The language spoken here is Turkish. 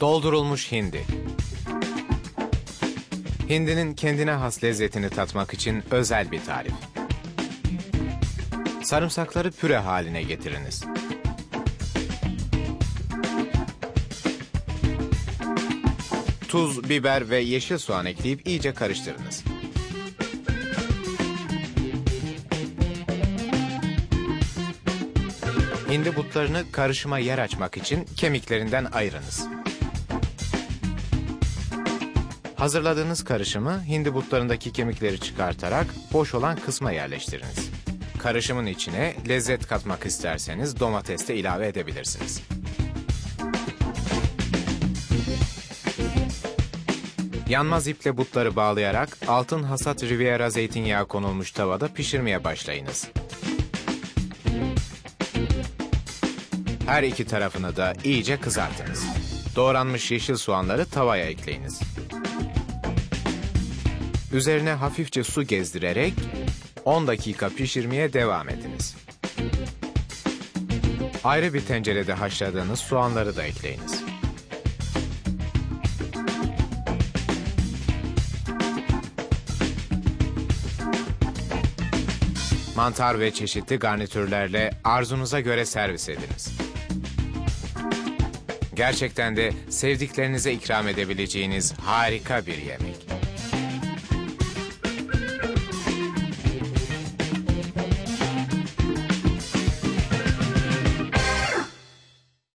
Doldurulmuş hindi. Hindinin kendine has lezzetini tatmak için özel bir tarif. Sarımsakları püre haline getiriniz. Tuz, biber ve yeşil soğan ekleyip iyice karıştırınız. Hindi butlarını karışıma yer açmak için kemiklerinden ayırınız. Hazırladığınız karışımı hindi butlarındaki kemikleri çıkartarak boş olan kısma yerleştiriniz. Karışımın içine lezzet katmak isterseniz domates de ilave edebilirsiniz. Yanmaz iple butları bağlayarak altın hasat Riviera zeytinyağı konulmuş tavada pişirmeye başlayınız. Her iki tarafını da iyice kızartınız. Doğranmış yeşil soğanları tavaya ekleyiniz. Üzerine hafifçe su gezdirerek 10 dakika pişirmeye devam ediniz. Ayrı bir tencerede haşladığınız soğanları da ekleyiniz. Mantar ve çeşitli garnitürlerle arzunuza göre servis ediniz. Gerçekten de sevdiklerinize ikram edebileceğiniz harika bir yemek.